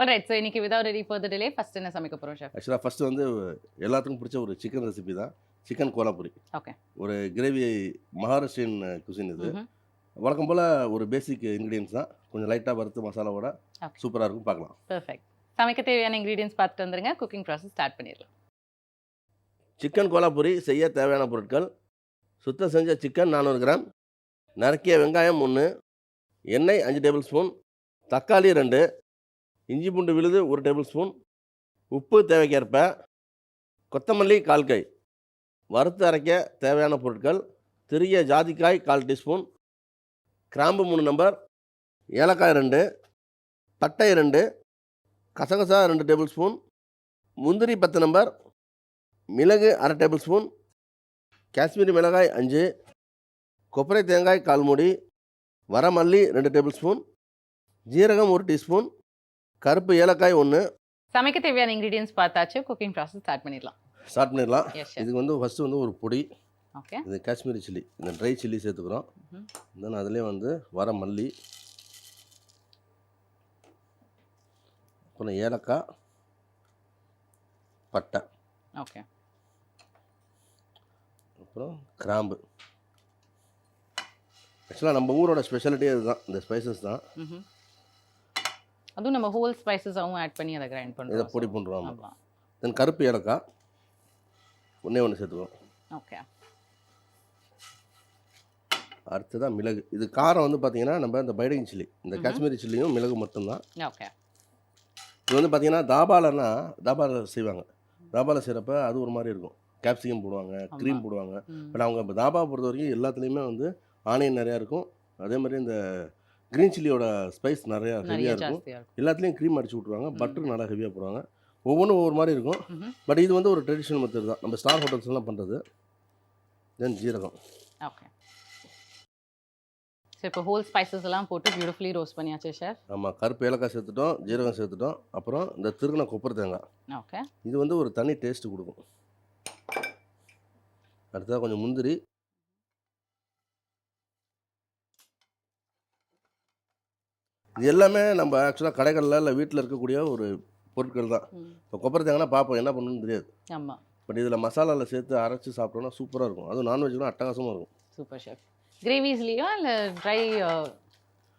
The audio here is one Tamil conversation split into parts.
ஆல்ரைட் ஸோ இன்னைக்கு without ready further delay first என்ன சமைக்க போறோம் ஷெஃப் ஆக்சுவலாக ஃபஸ்ட்டு வந்து எல்லாத்துக்கும் பிடிச்ச ஒரு சிக்கன் ரெசிபி தான். Chicken Kolhapuri Okay. ஒரு கிரேவி மகாராஷ்டிரியன் குசின் இது. வழக்கம் போல் ஒரு பேசிக் இன்க்ரீடியன்ஸ் தான். கொஞ்சம் லைட்டாக வறுத்து மசாலாவோட. சூப்பராக இருக்கும் பார்க்கலாம். பெர்ஃபெக்ட் சமைக்க தேவையான இன்கிரீடியன்ஸ் பார்த்துட்டு வந்துருங்க. குக்கிங் ப்ராசஸ் ஸ்டார்ட் பண்ணிடலாம். சிக்கன் கோலாபுரி செய்ய தேவையான பொருட்கள். சுத்தம் செஞ்ச சிக்கன் நானூறு கிராம். நறுக்கிய வெங்காயம் ஒன்று எண்ணெய் அஞ்சு டேபிள் ஸ்பூன் தக்காளி ரெண்டு. இஞ்சி பூண்டு விழுது ஒரு டேபிள் ஸ்பூன் உப்பு தேவைக்கேற்ப. கொத்தமல்லி கால் கை. வறுத்து அரைக்க தேவையான பொருட்கள். திரிய ஜாதிக்காய் கால் டீஸ்பூன். கிராம்பு மூணு நம்பர். ஏலக்காய் ரெண்டு. பட்டை ரெண்டு. கசகசா ரெண்டு டேபிள் ஸ்பூன் முந்திரி பத்து நம்பர். மிளகு அரை டேபிள் ஸ்பூன் காஷ்மீரி மிளகாய் அஞ்சு. கொப்பரை தேங்காய் கால் மூடி. வரமல்லி ரெண்டு டேபிள் ஸ்பூன் ஜீரகம் ஒரு டீஸ்பூன். கருப்பு ஏலக்காய் ஒன்று சமைக்க தேவையான இன்கிரீடியன்ஸ் பார்த்தாச்சு. குக்கிங் ப்ராசஸ் ஸ்டார்ட் பண்ணிடலாம். ஸ்டார்ட் பண்ணிடலாம். இதுக்கு வந்து ஃபஸ்ட்டு வந்து ஒரு பொடி. ஓகே இது காஷ்மீரி சில்லி. இந்த ட்ரை சில்லி சேர்த்துக்கிறோம். தென் அதுலேயே வந்து வர மல்லி. அப்புறம் ஏலக்காய். பட்டை. ஓகே அப்புறம் கிராம்பு. ஆக்சுவலாக நம்ம ஊரோட ஸ்பெஷாலிட்டியே இதுதான் இந்த ஸ்பைசஸ் தான். அதுவும் நம்ம ஹோல் ஸ்பைசஸாகவும் ஆட் பண்ணி அதை கிரைண்ட் இதை பண்ணுறோம் பொடி பண்ணுறோம் ஆமாம் தென் கருப்பு ஏலக்காய் ஒன்றே ஒன்று சேர்த்துக்கிறோம் ஓகே அடுத்ததான் மிளகு. இது காரம் வந்து பார்த்தீங்கன்னா நம்ம இந்த பைடிங் சில்லி இந்த. காஷ்மீரி சில்லியும் மிளகு மட்டும்தான். ஓகே இது வந்து பார்த்தீங்கன்னா தாபாலன்னா தாபாவில் செய்வாங்க. தாபாவில் செய்கிறப்ப அது ஒரு மாதிரி இருக்கும். கேப்சிகம் போடுவாங்க க்ரீம். போடுவாங்க. பட் அவங்க இப்போ தாபா பொறுத்த வரைக்கும் எல்லாத்துலேயுமே வந்து ஆனியன் நிறையா இருக்கும். அதே மாதிரி இந்த க்ரீன் சில்லியோட ஸ்பைஸ் நிறையா ஹெவியாக இருக்கும். எல்லாத்துலேயும் க்ரீம் அடிச்சு விட்ருவாங்க. பட்டர் நல்லா ஹெவியாக போடுவாங்க. ஒவ்வொன்றும் ஒவ்வொரு மாதிரி இருக்கும். பட் இது வந்து ஒரு ட்ரெடிஷ்னல் மெத்தட் தான். நம்ம ஸ்டார் ஹோட்டல்ஸ்லாம் பண்ணுறது தென் ஜீரகம். ஓகே ஸோ இப்போ ஹோல் ஸ்பைசஸ் எல்லாம் போட்டு பியூட்டிஃபுல்லி ரோஸ்ட் பண்ணியாச்சு ஷெஃப் ஆமாம் கருப்பு ஏலக்காய் சேர்த்துட்டோம் ஜீரகம் சேர்த்துட்டோம். அப்புறம் இந்த திருகுன கொப்பரை தேங்காய். ஓகே இது வந்து ஒரு தனி டேஸ்ட் கொடுக்கும். அடுத்ததாக கொஞ்சம் முந்திரி. இது எல்லாமே நம்ம ஆக்சுவலாக கடைகளில் இல்லை வீட்டில் இருக்கக்கூடிய ஒரு பொருட்கள் தான். இப்போ கொப்பரை தேங்காய்னா பார்ப்போம் என்ன பண்ணணும்னு தெரியாது. ஆமாம் பட் இதில் மசாலாவில் சேர்த்து அரைச்சி சாப்பிட்டோம்னா சூப்பராக இருக்கும். அதுவும் நான்வெஜ்லாம் அட்டகாசமாக இருக்கும். சூப்பர் ஷெஃப் கிரேவிஸ்லேயோ இல்லை ட்ரை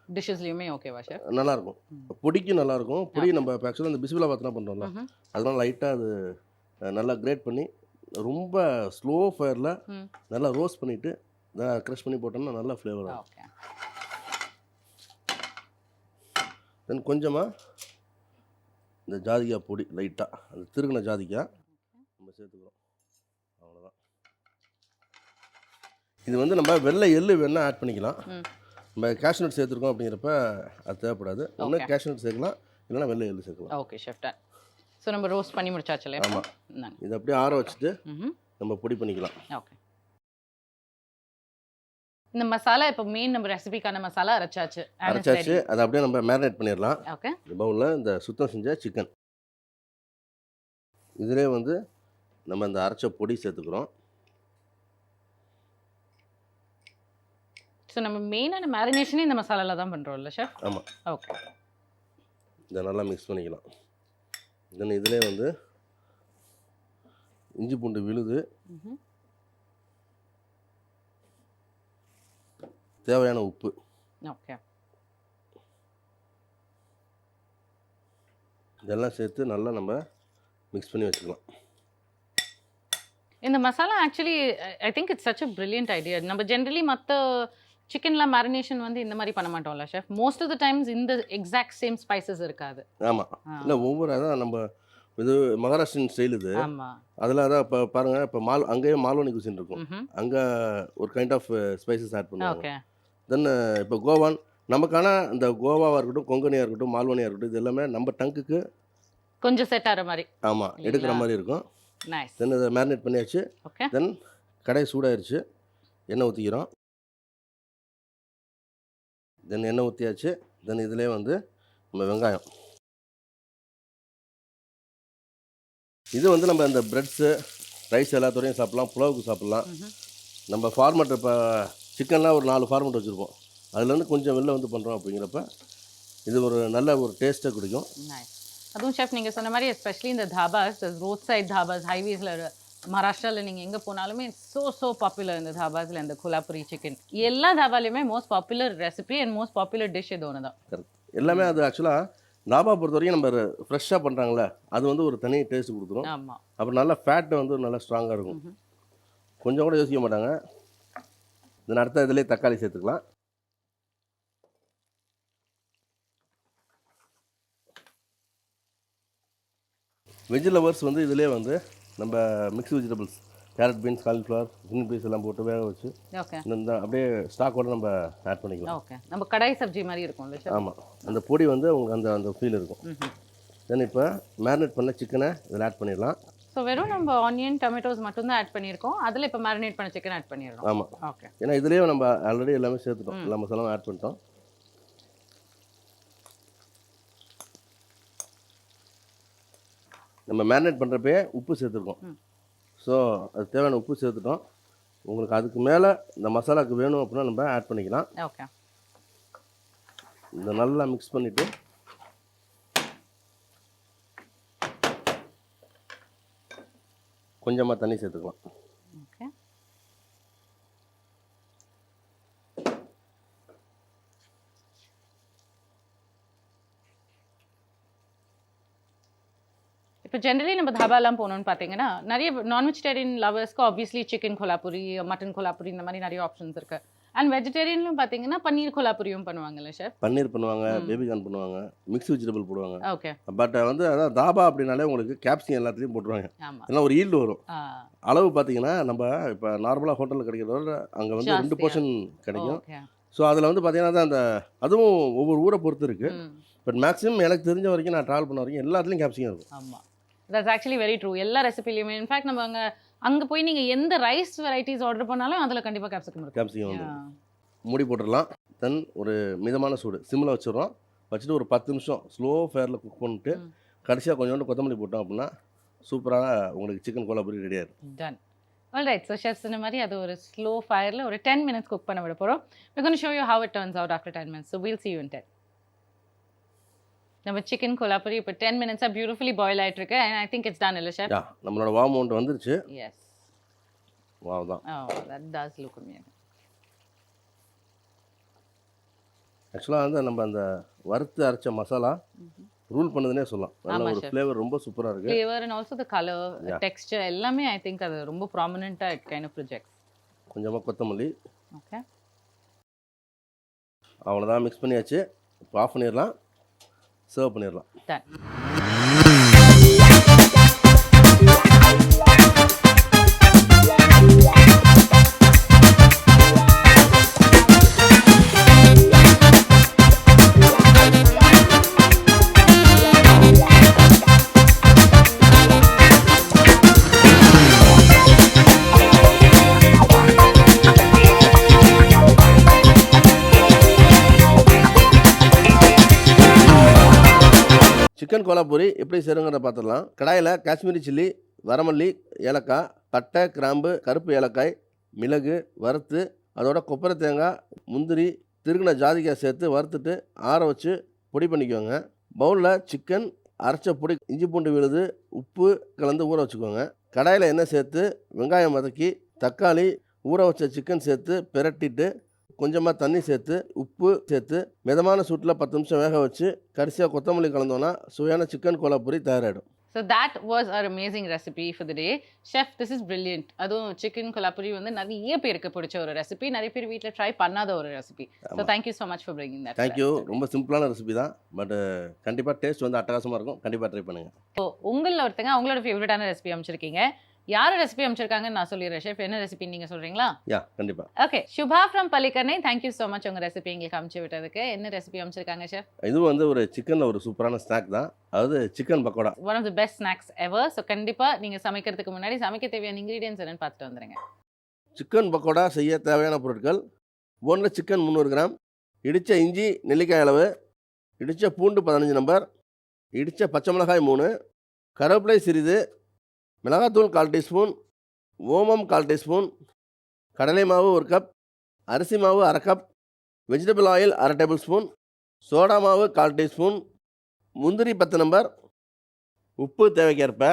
டிஷ்ஷஸ்லேயுமே ஓகேவா ஷெஃப் நல்லாயிருக்கும் பொடிக்கும் நல்லாயிருக்கும் பொடி நம்ம இப்போ ஆக்சுவலாக இந்த பிஸ்பிலா பாத்லாம் பண்ணுறோம்ல அதனால லைட்டாக அது நல்லா கிரேட் பண்ணி ரொம்ப ஸ்லோ ஃபயரில். நல்லா ரோஸ்ட் பண்ணிவிட்டு க்ரஷ் பண்ணி போட்டோம்னா நல்லா ஃப்ளேவர் வரும் ஓகே தென் கொஞ்சமாக இந்த ஜாதிக்காய் பொடி லைட்டாக அந்த திருகின ஜாதிக்காய் நம்ம சேர்த்துக்கிறோம். அவ்வளோதான் இது வந்து நம்ம வெள்ளை எள்ளு வேணால் ஆட் பண்ணிக்கலாம். நம்ம கேஷ்நட் சேர்த்துருக்கோம் அப்படிங்கிறப்ப அது தேவைப்படாது. ஒன்று. கேஷ்நட் சேர்க்கலாம் இல்லைன்னா வெள்ளை எள்ளு சேர்க்கலாம். ஓகே ஷெஃப் டன் ஸோ நம்ம ரோஸ்ட் பண்ணி முடிச்சாச்சு இல்லையா? ஆமாம். இதை அப்படியே ஆற வச்சுட்டு. நம்ம பொடி பண்ணிக்கலாம். ஓகே இந்த மசாலா இப்போ மெயின் நம்ம ரெசிபிக்கான மசாலா அரைச்சாச்சு. அரைச்சாச்சு. அதை அப்படியே நம்ம மேரினேட் பண்ணிடலாம். ஓகே இந்த பவுலில் இந்த சுத்தம் செஞ்ச சிக்கன் இதிலே வந்து நம்ம இந்த அரைச்ச பொடி சேர்த்துக்கிறோம். ஸோ நம்ம மெயினான மேரினேஷனே இந்த மசாலால தான் பண்ணுறோம்ல ஷெஃப் ஆமாம் ஓகே இதை நல்லா மிக்ஸ் பண்ணிக்கலாம். தென் இதிலே வந்து இஞ்சி பூண்டு விழுது. தேவையான உப்பு. ஓகே இதெல்லாம் சேர்த்து நல்லா நம்ம மிக்ஸ் பண்ணி வச்சுக்கலாம். இந்த masala actually I think it's such a brilliant idea நம்ம ஜென்ரலி மற்ற சிக்கன்லாம் மேரினேஷன் வந்து இந்த மாதிரி பண்ண மாட்டோம்ல chef most of the times இந்த எக்ஸாக்ட் சேம் ஸ்பைசஸ் இருக்காது. ஆமாம் இல்லை ஒவ்வொரு அதான் நம்ம இது மகாராஷ்டிரன் ஸ்டைல் இது. அதில் அதான் இப்போ பாருங்கள் இப்போ மால் அங்கேயே மால்வனி குசின் இருக்கும். அங்கே ஒரு கைண்ட் ஆஃப் ஸ்பைசஸ் ஆட் பண்ணுவாங்க. தென் இப்போ கோவான் நமக்கான இந்த கோவாவாக இருக்கட்டும் கொங்கனியாக இருக்கட்டும் மால்வனியாக இருக்கட்டும் இது எல்லாமே நம்ம டங்குக்கு கொஞ்சம் செட் ஆகிற மாதிரி. ஆமாம் எடுக்கிற? மாதிரி இருக்கும். தென் இதை மேரினேட் பண்ணியாச்சு. ஓகே தென் கடை சூடாயிருச்சு. எண்ணெய் ஊற்றிக்கிறோம் தென் எண்ணெய் ஊற்றியாச்சு தென் இதிலே வந்து நம்ம வெங்காயம். இது வந்து நம்ம இந்த பிரெட்ஸு ரைஸ் எல்லாத்தோடையும் சாப்பிட்லாம் புலாவுக்கு சாப்பிட்லாம். நம்ம ஃபார்மட் இப்போ சிக்கன்லாம் ஒரு நாலு ஃபார்மட் வச்சுருப்போம். அதுலேருந்து கொஞ்சம் வெளில வந்து பண்ணுறோம் அப்படிங்கிறப்ப இது ஒரு நல்ல ஒரு டேஸ்ட்டை கொடுக்கும். அதுவும் ஷெஃப் நீங்கள் சொன்ன மாதிரி எஸ்பெஷலி இந்த தாபாஸ் ரோட் சைட் தாபாஸ் ஹைவேஸில் மகாராஷ்டிராவில் நீங்கள் எங்கே போனாலுமே ஸோ ஸோ பாப்புலர் இந்த தாபாஸில் இந்த கொலாபுரி சிக்கன் எல்லா தாபாலையுமே most popular recipe and most popular dish இது ஒன்று தான் கரெக்ட் எல்லாமே அது ஆக்சுவலாக தாபா பொறுத்த வரைக்கும் நம்ம ஃப்ரெஷ்ஷாக பண்ணுறாங்களே அது வந்து ஒரு தனி டேஸ்ட் கொடுத்துரும். ஆமாம் அப்புறம் நல்லா ஃபேட்டு வந்து நல்லா ஸ்ட்ராங்காக இருக்கும். கொஞ்சம் கூட யோசிக்க மாட்டாங்க. இதன் அடுத்த இதிலே தக்காளி சேர்த்துக்கலாம். வெஜ் லவர்ஸ் வந்து இதிலே வந்து நம்ம mix vegetables carrot beans cauliflower green peas எல்லாம் போட்டு வேக வச்சு இந்த இந்த அப்படியே ஸ்டாக்கோட நம்ம ஆட் பண்ணிக்கலாம். ஓகே நம்ம கடாய் சப்ஜி மாதிரி இருக்கும்ல ஷெஃப் ஆமாம் அந்த பொடி வந்து உங்களுக்கு அந்த அந்த ஃபீல் இருக்கும். தென் இப்போ மேரினேட் பண்ண சிக்கனை இதில் ஆட் பண்ணிடலாம். ஸோ வெறும் நம்ம ஆனியன் டொமேட்டோஸ் மட்டும்தான் ஆட் பண்ணியிருக்கோம். அதில் இப்போ மேரினேட் பண்ண சிக்கன் ஆட் பண்ணிடுறோம். ஆமாம் ஓகே ஏன்னா இதுலேயே நம்ம ஆல்ரெடி எல்லாமே சேர்த்துட்டோம். எல்லா மசாலாவும் ஆட் பண்ணிட்டோம். நம்ம மேரினேட் பண்ணுறப்பே உப்பு சேர்த்துருக்கோம். ஸோ அது தேவையான உப்பு சேர்த்துட்டோம். உங்களுக்கு அதுக்கு மேலே இந்த மசாலாக்கு வேணும் அப்படின்னா நம்ம ஆட் பண்ணிக்கலாம். ஓகே இந்த நல்லா மிக்ஸ் பண்ணிவிட்டு கொஞ்சமாக தண்ணி சேர்த்துக்கலாம். ஓகே. இப்போ ஜென்ரலி நம்ம தாபாலாம் போகணும்னு பார்த்தீங்கன்னா நிறைய non vegetarian லவர்ஸ்க்கு obviously chicken Kolhapuri mutton Kolhapuri இந்த மாதிரி நிறைய ஆப்ஷன்ஸ் இருக்கு. அண்ட் வெஜிடேரியன்லையும் பார்த்தீங்கன்னா பன்னீர் கொலாபுரியும் பண்ணுவாங்கல்ல ஷெஃப் பன்னீர் பண்ணுவாங்க பேபி கார்ன் பண்ணுவாங்க மிக்ஸ் வெஜிடபிள் போடுவாங்க. ஓகே பட் வந்து அதான் தாபா அப்படின்னாலே உங்களுக்கு கேப்சிகம் எல்லாத்துலேயும் போட்டுருவாங்க. ஏன்னா ஒரு ஈல்டு வரும். அளவு பார்த்தீங்கன்னா நம்ம இப்போ நார்மலாக ஹோட்டலில் கிடைக்கிறத அங்கே வந்து ரெண்டு. போர்ஷன் கிடைக்கும். ஸோ அதில் வந்து பார்த்தீங்கன்னா தான் அந்த அதுவும் ஒவ்வொரு ஊரை பொறுத்து இருக்குது பட் மேக்ஸிமம் எனக்கு தெரிஞ்ச வரைக்கும் நான் ட்ராவல் பண்ண வரைக்கும் எல்லாத்துலேயும் கேப்சிகம் இருக்கும். ஆமாம் தட்ஸ் ஆக்சுவலி வெரி ட்ரூ எல்லா ரெசிபிலையுமே இன்ஃபேக்ட் நம்ம அங்கே அங்கே போய் நீங்கள் எந்த ரைஸ் வெரைட்டிஸ் ஆர்டர் பண்ணாலும் அதில் கண்டிப்பாக கேப்சிகம் இருக்கும். கேப்சிகம் வந்து. மூடி போட்டுடலாம். தென் ஒரு மிதமான சூடு. சிம்மில் வச்சிடுறோம். வச்சுட்டு ஒரு பத்து நிமிஷம் ஸ்லோ ஃபேரில் குக் பண்ணிட்டு. கடைசியாக கொஞ்சோண்டு கொத்தமல்லி போட்டோம் அப்படின்னா சூப்பராக உங்களுக்கு சிக்கன் கோலாபுரி ரெடி ஆயிடும் டன் ஆல்ரைட் ஸோ ஷெஃப் சொன்ன மாதிரி அது ஒரு ஸ்லோ ஃபயரில் ஒரு டென் மினிட்ஸ் குக் பண்ண விட போகிறோம் going to show you how it turns out after ten minutes so we'll see you in 10 நம்ம சிக்கன் கொலாபுரி இப்போ டென் மினிட்ஸாக பியூட்டிஃபுல்லி பாயில் ஆயிட்டு இருக்கு and I think it's done இல்லை யா நம்மளோட வாம் அமௌண்ட் வந்துருச்சு. எஸ் வாவ் தான். Oh that does look me ஆக்சுவலாக வந்து நம்ம அந்த வறுத்து அரைச்ச மசாலா ரூல் பண்ணுதுன்னே சொல்லலாம். நல்ல ஒரு. ஃப்ளேவர் ரொம்ப சூப்பராக இருக்குது flavour and also the colour. Texture எல்லாமே ஐ திங்க் அது ரொம்ப ப்ராமினெண்ட்டாக இட் கைண்ட் ஆஃப் ப்ரொஜெக்ட் கொஞ்சமாக கொத்தமல்லி. ஓகே அவ்வளோதான் மிக்ஸ் பண்ணியாச்சு. இப்போ ஆஃப் பண்ணிடலாம். சர்வ் பண்ணிடலாம். கோலாப்பூரி எப்படி செய்கிறோங்கிறத பார்த்துடலாம் கடாயில் காஷ்மீரி சில்லி வரமல்லி ஏலக்காய் பட்டை கிராம்பு கருப்பு ஏலக்காய் மிளகு வறுத்து அதோட கொப்பரை தேங்காய் முந்திரி திருகின ஜாதிக்காய் சேர்த்து வறுத்துட்டு ஆற வச்சு பொடி பண்ணிக்கோங்க. பவுலில் சிக்கன் அரைச்ச பொடி இஞ்சி பூண்டு விழுது உப்பு கலந்து ஊற வச்சுக்கோங்க. கடாயில் எண்ணெய் சேர்த்து வெங்காயம் வதக்கி தக்காளி ஊற வச்ச சிக்கன் சேர்த்து பிரட்டிட்டு கொஞ்சமாக தண்ணி சேர்த்து உப்பு சேர்த்து மிதமான சூட்டில் பத்து நிமிஷம் வேக வச்சு கடைசியாக கொத்தமல்லி கலந்தோன்னா சுவையான chicken Kolhapuri தயாராகிடும் so that was a amazing recipe for the day chef this is brilliant அதுவும் சிக்கன் கொலாபுரி வந்து நிறைய பேருக்கு பிடிச்ச ஒரு ரெசிபி நிறைய பேர் வீட்டில் ட்ரை பண்ணாத ஒரு recipe so thank you so much for bringing that thank you ரொம்ப சிம்பிளான ரெசிபி தான். பட் கண்டிப்பாக டேஸ்ட் வந்து அட்டகாசமாக இருக்கும். கண்டிப்பாக ட்ரை பண்ணுங்கள் ஸோ உங்களில் ஒருத்தங்க அவங்களோட ஃபேவரட்டான ரெசிபி அமைச்சிருக்கீங்க யார் ரெசிபி அமைச்சிருக்காங்கன்னு நான் சொல்லிடுறேன் ஷெஃப் என்ன ரெசிபி நீங்கள் சொல்கிறீங்களா யா கண்டிப்பாக okay Subha from Pallikaranai thank you so much உங்கள் ரெசிபி எங்களுக்கு அமைச்சு விட்டதுக்கு. என்ன ரெசிபி அமைச்சிருக்காங்க ஷெஃப் இதுவும் வந்து ஒரு சிக்கனில் ஒரு சூப்பரான ஸ்நாக் தான். அதாவது chicken pakoda. One of the best snacks ever so கண்டிப்பாக நீங்கள் சமைக்கிறதுக்கு முன்னாடி சமைக்க தேவையான இன்க்ரீடியன்ஸ் என்னன்னு பார்த்துட்டு வந்துருங்க. சிக்கன் பக்கோடா செய்ய தேவையான பொருட்கள். போனில் சிக்கன் முந்நூறு கிராம். இடித்த இஞ்சி நெல்லிக்காய் அளவு. இடித்த பூண்டு பதினஞ்சு நம்பர் இடித்த பச்சை மிளகாய் மூணு. கருவேப்பிலை சிறிது. மிளகாத்தூள் கால் டீஸ்பூன் ஓமம் கால் டீஸ்பூன் கடலை மாவு ஒரு கப் அரிசி மாவு அரை கப் வெஜிடபிள் ஆயில் அரை டேபிள் ஸ்பூன் சோடா மாவு கால் டீஸ்பூன் முந்திரி பத்து நம்பர் உப்பு தேவைக்கேற்ப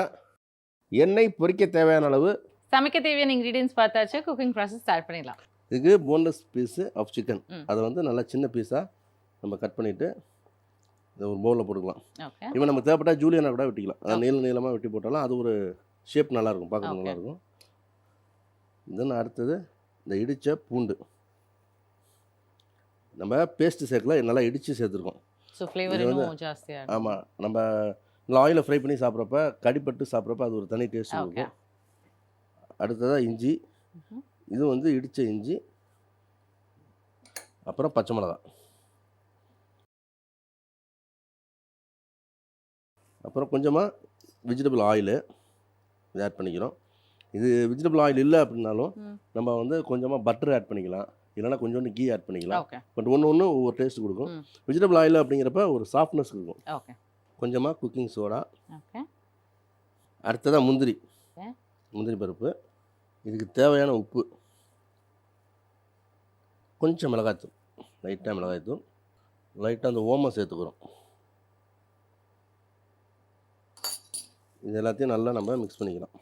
எண்ணெய் பொரிக்க தேவையான அளவு. சமைக்க தேவையான இன்க்ரீடியன்ஸ் பார்த்தாச்சு குக்கிங் ப்ராசஸ் ஸ்டார்ட் பண்ணிடலாம். இதுக்கு போன்லெஸ் பீஸு ஆஃப் சிக்கன். அதை வந்து நல்லா சின்ன பீஸாக நம்ம கட் பண்ணிவிட்டு இதை ஒரு பவுலில் போட்டுக்கலாம். இவன் நம்ம தேவைப்பட்டா ஜூலியனா கூட வெட்டிக்கலாம். அதை. நீள நீளமாக வெட்டி போட்டாலும் அது ஒரு ஷேப் நல்லாயிருக்கும் பார்க்க. நல்லாயிருக்கும். தென் அடுத்தது இந்த இடித்த பூண்டு. நம்ம பேஸ்ட்டு சேர்க்கல நல்லா இடித்து சேர்த்துருக்கோம். ஆமாம் நம்ம இல்லை ஆயிலில் ஃப்ரை பண்ணி சாப்பிட்றப்ப கடிப்பட்டு சாப்பிட்றப்ப அது ஒரு தனி டேஸ்ட் இருக்கும். அடுத்ததாக இஞ்சி. இது வந்து இடித்த இஞ்சி. அப்புறம் பச்சை மிளகாய் அப்புறம் கொஞ்சமாக வெஜிடபிள் ஆயிலு இது ஆட் பண்ணிக்கிறோம். இது வெஜிடபிள் ஆயில் இல்லை அப்படின்னாலும். நம்ம வந்து கொஞ்சமாக பட்டர் ஆட் பண்ணிக்கலாம். இல்லைன்னா கொஞ்சோண்டு கீ ஆட் பண்ணிக்கலாம். பட் ஒன்று ஒன்று ஒவ்வொரு டேஸ்ட் கொடுக்கும். வெஜிடபிள் ஆயில் அப்படிங்கிறப்ப ஒரு சாஃப்ட்னஸ் இருக்கும் கொஞ்சமாக குக்கிங் சோடா அடுத்ததாக முந்திரி. முந்திரி பருப்பு. இதுக்கு தேவையான உப்பு. கொஞ்சம் மிளகாய்த்தூள். லைட்டாக மிளகாய்த்தூள். லைட்டாக அந்த ஓமம் சேர்த்துக்கிறோம். இது எல்லாத்தையும் நல்லா நம்ம மிக்ஸ் பண்ணிக்கலாம்.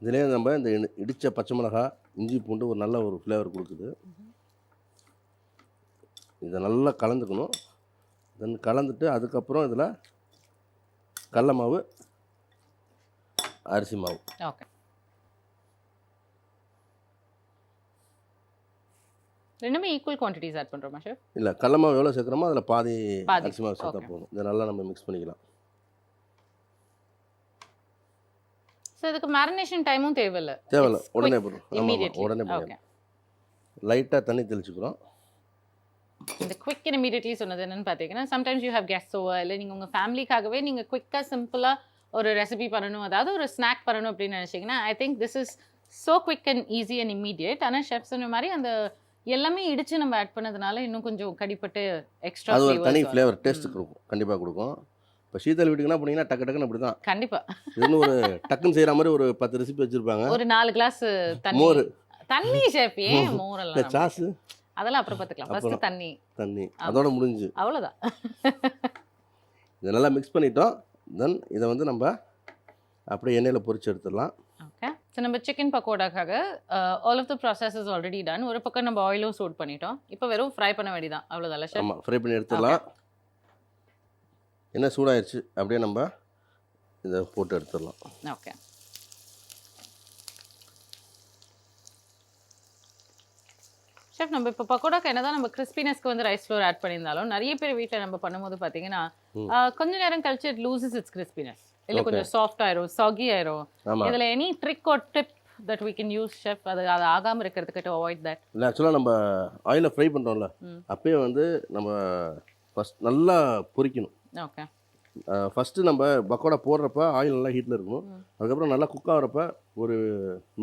இதுலேயே நம்ம இந்த இடி- இடிச்ச பச்சை மிளகாய் இஞ்சி பூண்டு ஒரு நல்ல ஒரு ஃப்ளேவர் கொடுக்குது. இதை நல்லா கலந்துக்கணும். தென் கலந்துட்டு அதுக்கப்புறம் இதில் கடல மாவு அரிசி மாவு. ஓகே ரெண்டுமே ஈக்குவல் குவான்டிட்டிஸ் ஆட் பண்ணுறோமா ஷெஃப் இல்லை கடல மாவு எவ்வளோ சேர்க்குறோமோ அதில் பாதி பாதி. அரிசி மாவு சேர்த்தா. போதும். இதை நல்லா நம்ம மிக்ஸ் பண்ணிக்கலாம். ஸோ இதுக்கு மேரினேஷன் டைமும் தேவையில்லை. தேவையில்ல. உடனே immediately. உடனே போடும் லைட்டாக தண்ணி தெளிச்சுக்கிறோம். இந்த குவிக் அண்ட் இமீடியட்லி சொன்னது என்னன்னு பார்த்தீங்கன்னா sometimes you have guest over இல்லை நீங்கள் உங்கள் ஃபேமிலிக்காகவே நீங்கள் குவிக்காக சிம்பிளாக ஒரு ரெசிபி பண்ணணும். அதாவது ஒரு ஸ்நாக் பண்ணணும் அப்படின்னு நினச்சிங்கன்னா I think this is so quick and easy and immediate ஆனால் ஷெஃப் சொன்ன மாதிரி அந்த எல்லாமே இடிச்சு நம்ம ஆட் பண்ணதுனால இன்னும் கொஞ்சம் கடிப்பட்டு எக்ஸ்ட்ரா அது ஒரு தனி ஃப்ளேவர் டேஸ்ட் கொடுக்கும். கண்டிப்பாக கொடுக்கும். இப்போ சீத்தல் வீட்டுக்குன்னா போனீங்கன்னா டக்கு டக்குன்னு அப்படி தான் கண்டிப்பா. இதுன்னு ஒரு டக்குன்னு செய்கிற மாதிரி ஒரு பத்து ரெசிபி வச்சுருப்பாங்க. ஒரு நாலு கிளாஸ் தண்ணி. மோர். தண்ணி ஷெஃப் ஏன் இந்த மோரெல்லாம் சாஸு அதெல்லாம் அப்புறம் பார்த்துக்கலாம் ஃபர்ஸ்ட். தண்ணி. தண்ணி. அதோட முடிஞ்சு. அவ்வளோதான் இதை நல்லா மிக்ஸ் பண்ணிட்டோம். தென் இதை வந்து நம்ம அப்படியே எண்ணெயில் பொரிச்சு எடுத்துடலாம். ஸோ நம்ம chicken பக்கோடாக்காக all of the process is already done ஒரு பக்கம் நம்ம ஆயிலும் சூட் பண்ணிட்டோம். இப்போ வெறும் ஃப்ரை பண்ண வேண்டியதான் அவ்வளோதான் ஷெஃப் ஆமாம் ஃப்ரை பண்ணி எடுத்துடலாம். என்ன சூடாயிருச்சு? அப்படியே நம்ம இதை போட்டு எடுத்துடலாம். ஓகே ஷெஃப் நம்ம இப்போ பக்கோடாக்கு என்னதான் நம்ம கிறிஸ்பினஸ்க்கு வந்து ரைஸ் ஃப்ளோர் ஆட் பண்ணியிருந்தாலும் நிறைய பேர் வீட்டில் நம்ம பண்ணும்போது பார்த்தீங்கன்னா. ஆஹ், கொஞ்ச நேரம் கழிச்சு இட் லூசஸ் இட்ஸ் கிறிஸ்பினஸ் இல்லை கொஞ்சம் சாஃப்ட் ஆயிரும் சாகி ஆயிரும். இதில் any trick or tip that we can use chef அது அது ஆகாமல் இருக்கிறதுக்கு டு அவாய்ட் தட் இல்லை ஆக்சுவலாக நம்ம ஆயிலில் ஃப்ரை பண்ணுறோம்ல. அப்பயே வந்து நம்ம ஃபஸ்ட் நல்லா பொரிக்கணும் ஓகே ஃபஸ்ட்டு நம்ம பக்கோடா போடுறப்ப ஆயில் நல்லா ஹீட்டில் இருக்கணும். அதுக்கப்புறம் நல்லா குக் ஆகிறப்ப ஒரு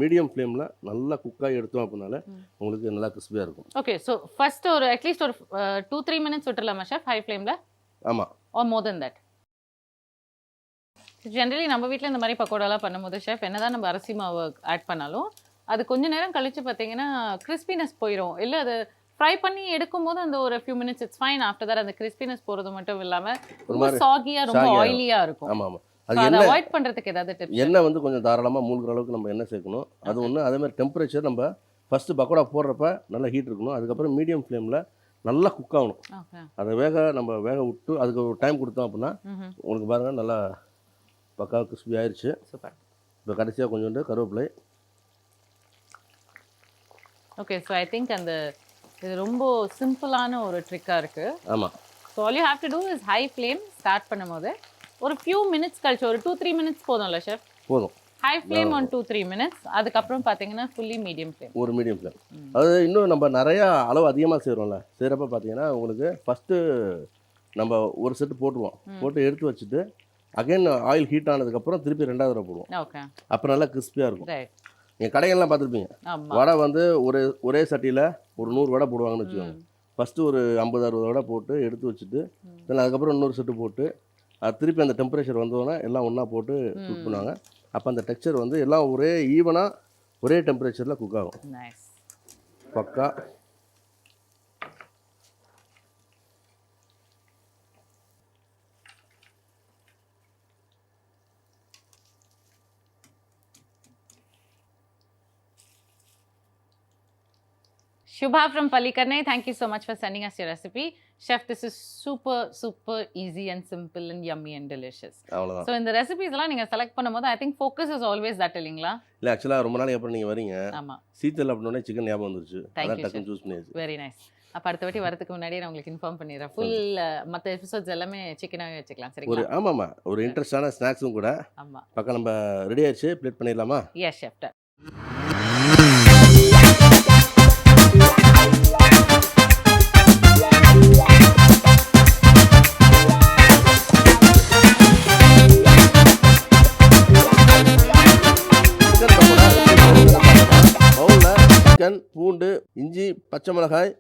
மீடியம் ஃப்ளேமில் நல்லா குக்காகி எடுத்தோம் அப்படின்னால. உங்களுக்கு நல்லா கிறிஸ்பியாக இருக்கும். ஓகே ஸோ ஃபர்ஸ்ட் ஒரு அட்லீஸ்ட் ஒரு டூ த்ரீ மினிட்ஸ் விட்டுறலாமா ஷெஃப் ஹை ஃப்ளேமில் ஆமாம் or more than that generally நம்ம வீட்டில் இந்த மாதிரி பக்கோடாலாம் பண்ணும்போது ஷெஃப் என்னதான் நம்ம அரிசி மாவு ஆட் பண்ணாலும் அது கொஞ்ச நேரம் கழிச்சு பார்த்தீங்கன்னா கிறிஸ்பினஸ் போயிடும் இல்லை அது ஃப்ரை பண்ணி எடுக்கும்போது அந்த ஒரு few minutes it's fine after that அந்த கிறிஸ்பினஸ் போகிறது மட்டும் இல்லாமல் ரொம்ப சாகியாக ரொம்ப. ஆயிலியாக இருக்கும். ஆமாம் ஆமாம் அது என்ன? அவாய்ட் பண்ணுறதுக்கு ஏதாவது டிப்ஸ் எண்ணெய் வந்து கொஞ்சம் தாராளமாக மூழ்கிற அளவுக்கு நம்ம எண்ணெய் சேர்க்கணும். அது ஒன்று அதே மாதிரி டெம்பரேச்சர் நம்ம ஃபஸ்ட்டு பக்கோடா போடுறப்ப நல்லா ஹீட் இருக்கணும். அதுக்கப்புறம் மீடியம் ஃப்ளேமில் நல்லா குக் ஆகணும். அதை வேக நம்ம வேக விட்டு அதுக்கு ஒரு டைம் கொடுத்தோம் அப்படின்னா உங்களுக்கு பாருங்கள் நல்லா பக்கா கிறிஸ்பி ஆயிடுச்சு சூப்பர். இப்போ கடைசியாக கொஞ்சோண்டு கருவேப்பிலை. ஓகே ஸோ ஐ திங்க் அந்த இது ரொம்ப சிம்பிளான ஒரு ட்ரிக்காக இருக்குது ஆமாம் so all you have to do is high flame start பண்ணும்போது ஒரு ஃபியூ மினிட்ஸ் கழிச்சு ஒரு டூ த்ரீ மினிட்ஸ் போதும்ல ஷெஃப் போதும். High flame on two three minutes அதுக்கப்புறம் பார்த்தீங்கன்னா ஃபுல்லி மீடியம் ஃப்ளேம் ஒரு மீடியம் ஃப்ளேம். அது இன்னும் நம்ம நிறையா அளவு அதிகமாக செய்கிறோம்ல செய்கிறப்ப பார்த்தீங்கன்னா உங்களுக்கு ஃபஸ்ட்டு நம்ம ஒரு செட்டு போட்டுருவோம். போட்டு எடுத்து வச்சுட்டு அகைன் ஆயில் ஹீட் ஆனதுக்கப்புறம் திருப்பி ரெண்டாவது தடவை போடுவோம். அப்போ நல்லா கிறிஸ்பியாக இருக்கும். நீங்கள் கடைகள்லாம் பார்த்துருப்பீங்க. வடை வந்து ஒரு ஒரே சட்டியில் ஒரு நூறு வடை போடுவாங்கன்னு வச்சுக்கோங்க. ஃபஸ்ட்டு ஒரு ஐம்பது அறுபது வடை போட்டு எடுத்து வச்சுட்டு. தென் அதுக்கப்புறம் இன்னொரு செட்டு போட்டு அது திருப்பி அந்த டெம்பரேச்சர் வந்தோடனே எல்லாம் ஒன்றா போட்டு குக் பண்ணுவாங்க. அப்போ அந்த டெக்ஸ்சர் வந்து எல்லாம் ஒரே ஈவனாக ஒரே டெம்பரேச்சரில் குக் ஆகும். பக்கா Shubha from Palikarnai, thank you so much for sending us your recipe. Chef, this is super, super easy and simple and yummy and delicious. அவ்வளோதான் ஸோ இந்த ரெசிபிஸ் எல்லாம் நீங்க செலக்ட் பண்ணும்போது I think focus is always that இல்லைங்களா? இல்லை ஆக்சுவலாக ரொம்ப நாளைக்கு அப்புறம் நீங்கள் வரீங்க. ஆமா. சீத்தல் அப்படின்னே சிக்கன் ஞாபகம் வந்துருச்சு. Thank அதான் you, டக்குன்னு சூஸ் பண்ணியாச்சு. வெரி நைஸ் அப்ப அடுத்த வாட்டி வரதுக்கு முன்னாடியே நான் உங்களுக்கு இன்ஃபார்ம் பண்ணிடுறேன். ஃபுல் மற்ற எபிசோட்ஸ் எல்லாமே சிக்கனாகவே வச்சுக்கலாம் ஒரு சரிங்களா ஆமாம்மா ஒரு இன்ட்ரெஸ்டான ஸ்நாக்ஸும் கூட ஆமா. பக்கம் நம்ம ரெடி ஆயிடுச்சு. பிளேட் பண்ணிடலாமா? எஸ் ஷெஃப் பச்சை மிளகாய்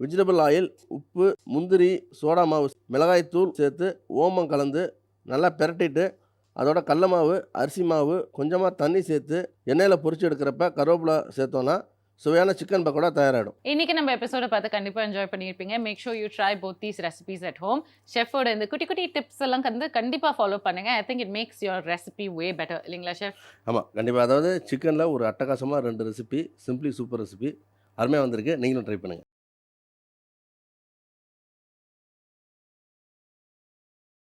வெஜிடபிள் ஆயில் உப்பு முந்திரி சோடா மாவு மிளகாய்த்தூள் சேர்த்து ஓமம் கலந்து நல்லா பெரட்டிட்டு அதோட கடல மாவு அரிசி மாவு கொஞ்சமாக தண்ணி சேர்த்து எண்ணெயில் பொரிச்சு எடுக்கிறப்ப கருவேப்பிலை சேர்த்தோன்னா சுவையான சிக்கன் பக்கோடா தயாராகிடும் இன்னைக்கு நம்ம எபிசோட பார்த்து கண்டிப்பா என்ஜாய் பண்ணியிருப்பீங்க. Make sure you try both these recipes at home ஷெஃபோட இந்த குட்டி குட்டி டிப்ஸ் எல்லாம் வந்து கண்டிப்பா ஃபாலோ பண்ணுங்க. I think it makes your recipe way better இல்லைங்களா ஷெஃப் ஆமாம் கண்டிப்பாக அதாவது சிக்கனில் ஒரு அட்டகாசமாக ரெண்டு ரெசிபி சிம்பிளி சூப்பர் ரெசிபி அருமையாக வந்திருக்கு. நீங்களும் ட்ரை பண்ணுங்கள்